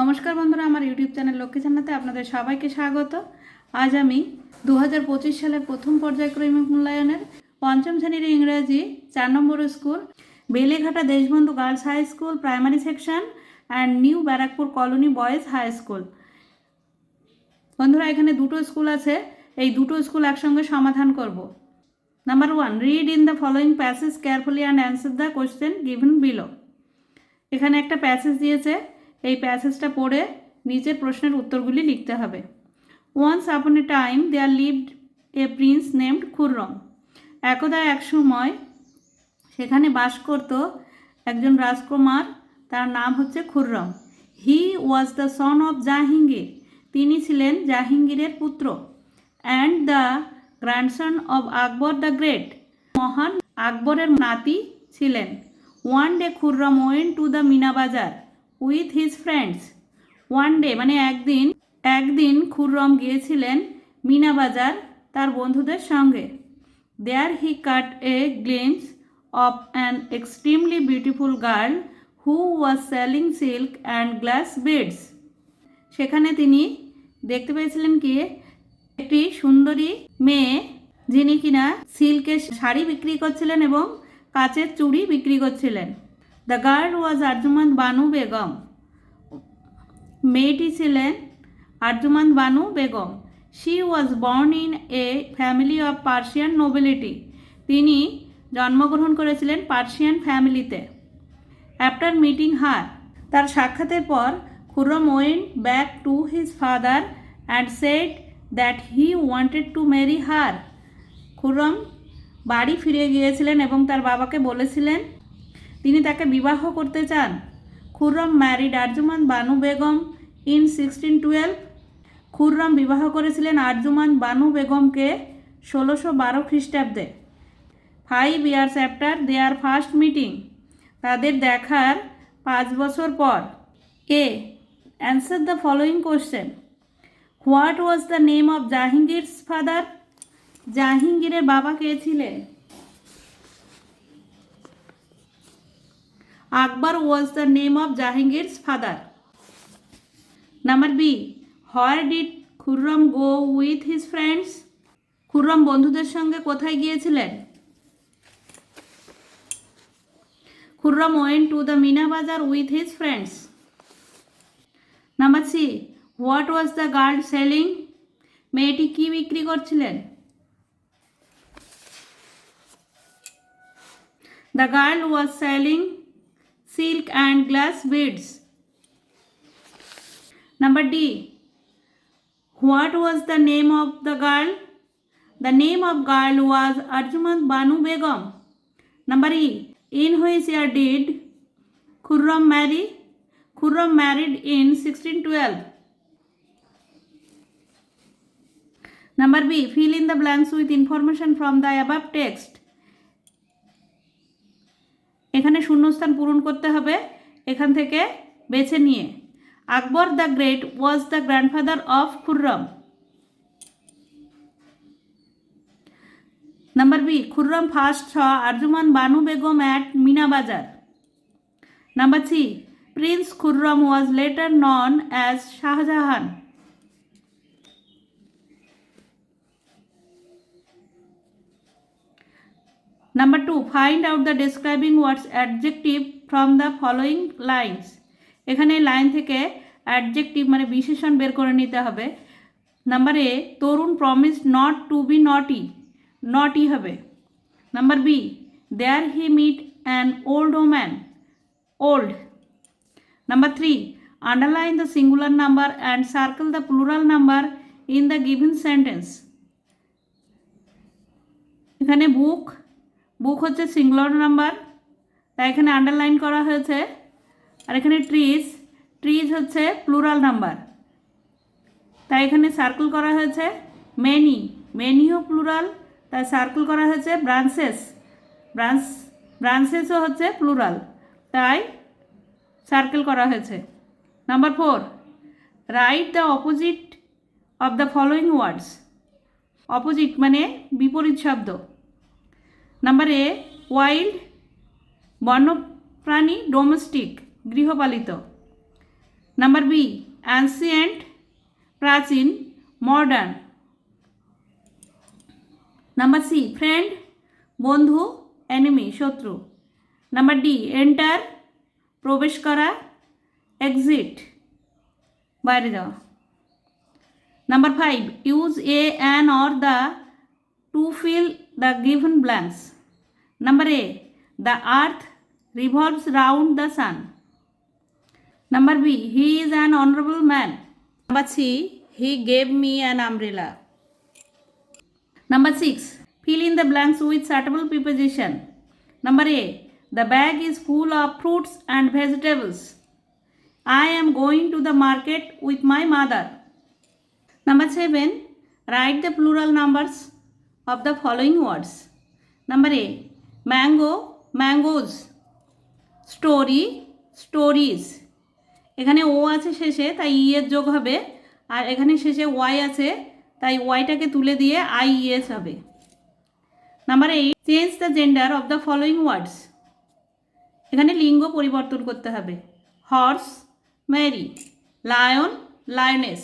নমস্কার বন্ধুরা, আমার ইউটিউব চ্যানেল লক্ষ্মী জান্নাতে আপনাদের সবাইকে স্বাগত। আজ আমি দু হাজার পঁচিশ সালের প্রথম পর্যায়ক্রমিক মূল্যায়নের পঞ্চম শ্রেণির ইংরেজি চার number school, Beleghata Deshbandhu girls high school primary section and new Barrackpore colony boys high school. বন্ধুরা, এখানে দুটো স্কুল আছে, এই দুটো স্কুল একসঙ্গে সমাধান করব। Number one, read in the following passage carefully and answer the question given below. এখানে একটা প্যাসেজ দিয়েছে এই প্যাসেজটা পড়ে নিজের প্রশ্নের উত্তরগুলি লিখতে হবে। Once upon a time there lived a prince named Khurram একদা এক সময় সেখানে বাস করত একজন রাজকুমার, তার নাম হচ্ছে Khurram he was the son of Jahangir তিনি ছিলেন জাহাঙ্গীরের পুত্র। And the grandson of Akbar the great মহান আকবরের নাতি ছিলেন। One day Khurram went to the Mina Bazaar with his friends. One day মানে একদিন একদিন খুররম গিয়েছিলেন মিনা বাজার তার বন্ধুদের সঙ্গে। There he caught a glimpse of an extremely beautiful girl who was selling silk and glass beads সেখানে তিনি দেখতে পেয়েছিলেন কি? একটি সুন্দরী মেয়ে, যিনি কিনা সিল্কের শাড়ি বিক্রি করছিলেন এবং কাচের চুড়ি বিক্রি করছিলেন। The girl was Arjumand Banu Begum মেয়েটি ছিলেন Arjumand Banu Begum she was born in a family of Persian nobility তিনি জন্মগ্রহণ করেছিলেন পার্সিয়ান ফ্যামিলিতে আফটার মিটিং হার তার সাক্ষাতের পর Khurram went back to his father and said that he wanted to marry her Khurram বাড়ি ফিরে গিয়েছিলেন এবং তার বাবাকে বলেছিলেন তিনি তাকে বিবাহ করতে চান। Khurram married Arjumand Banu Begum in sixteen twelve. Khurram বিবাহ করেছিলেন আরজুমান বানু বেগমকে ষোলোশো বারো খ্রিস্টাব্দে। Five years after their first meeting, তাদের দেখার পাঁচ বছর পর। A, answer the following question. What was the name of Jahangir's father? জাহাঙ্গীরের বাবা কে ছিলেন? Akbar was the name of Jahangir's father number B where did Khurram go with his friends Khurram বন্ধুদের সঙ্গে কোথায় গিয়েছিলেন? Khurram went to the Mina Bazaar with his friends number C what was the girl selling মেয়েটি কি বিক্রি করছিলেন? The girl was selling silk and glass beads. Number D. What was the name of the girl? The name of girl was Arjuman Banu Begum. Number E. In which year did Khurram marry? Khurram married in 1612. Number B. Fill in the blanks with information from the above text. এখানে শূন্যস্থান পূরণ করতে হবে। এখান থেকে বেছে নিয়ে। Akbar the great was the grandfather of Khurram. Number B, Khurram first saw Arjumand Banu Begum at Mina Bazaar number C, prince Khurram was later known as Shahjahan. Number two, find out the describing words adjective from the following lines. এখানে line থেকে adjective মানে বিশেষণ বের করে নিতে হবে। Number A Tarun promise not to be naughty naughty হবে। Number B there he met an old woman old number three underline the singular number and circle the plural number in the given sentence এখানে book বুক হচ্ছে singular number, তাই এখানে underline করা হয়েছে। আর এখানে trees trees হচ্ছে প্লুরাল নাম্বার তাই এখানে সার্কেল করা হয়েছে মেনি মেনিও প্লুরাল তাই সার্কেল করা হয়েছে ব্রাঞ্চেস ব্রাঞ্চ ব্রাঞ্চেসও হচ্ছে প্লুরাল তাই সার্কেল করা হয়েছে। Number four write the opposite of the following words opposite মানে বিপরীত শব্দ। নাম্বার এ ওয়াইল্ড বন্যপ্রাণী ডোমেস্টিক গৃহপালিত। নাম্বার বি অ্যান্সিয়েন্ট প্রাচীন মডার্ন নাম্বার সি ফ্রেন্ড বন্ধু এনিমি শত্রু। নাম্বার ডি এন্টার প্রবেশ করা এক্সিট বাইরে যাওয়া। Number five use a an or the to fill the given blanks Number A. The earth revolves round the sun. Number B. He is an honorable man. Number C. He gave me an umbrella. Number 6. Fill in the blanks with suitable preposition. Number A. The bag is full of fruits and vegetables. I am going to the market with my mother. Number 7. Write the plural numbers of the following words. Number A. mango, mangoes. Story stories এখানে ও আছে শেষে তাই ই এর যোগ হবে। আর এখানে শেষে ওয়াই আছে তাই ওয়াইটাকে তুলে দিয়ে আই ইএস হবে। Number eight change the gender of the following words এখানে লিঙ্গ পরিবর্তন করতে হবে। Horse Mary lion lioness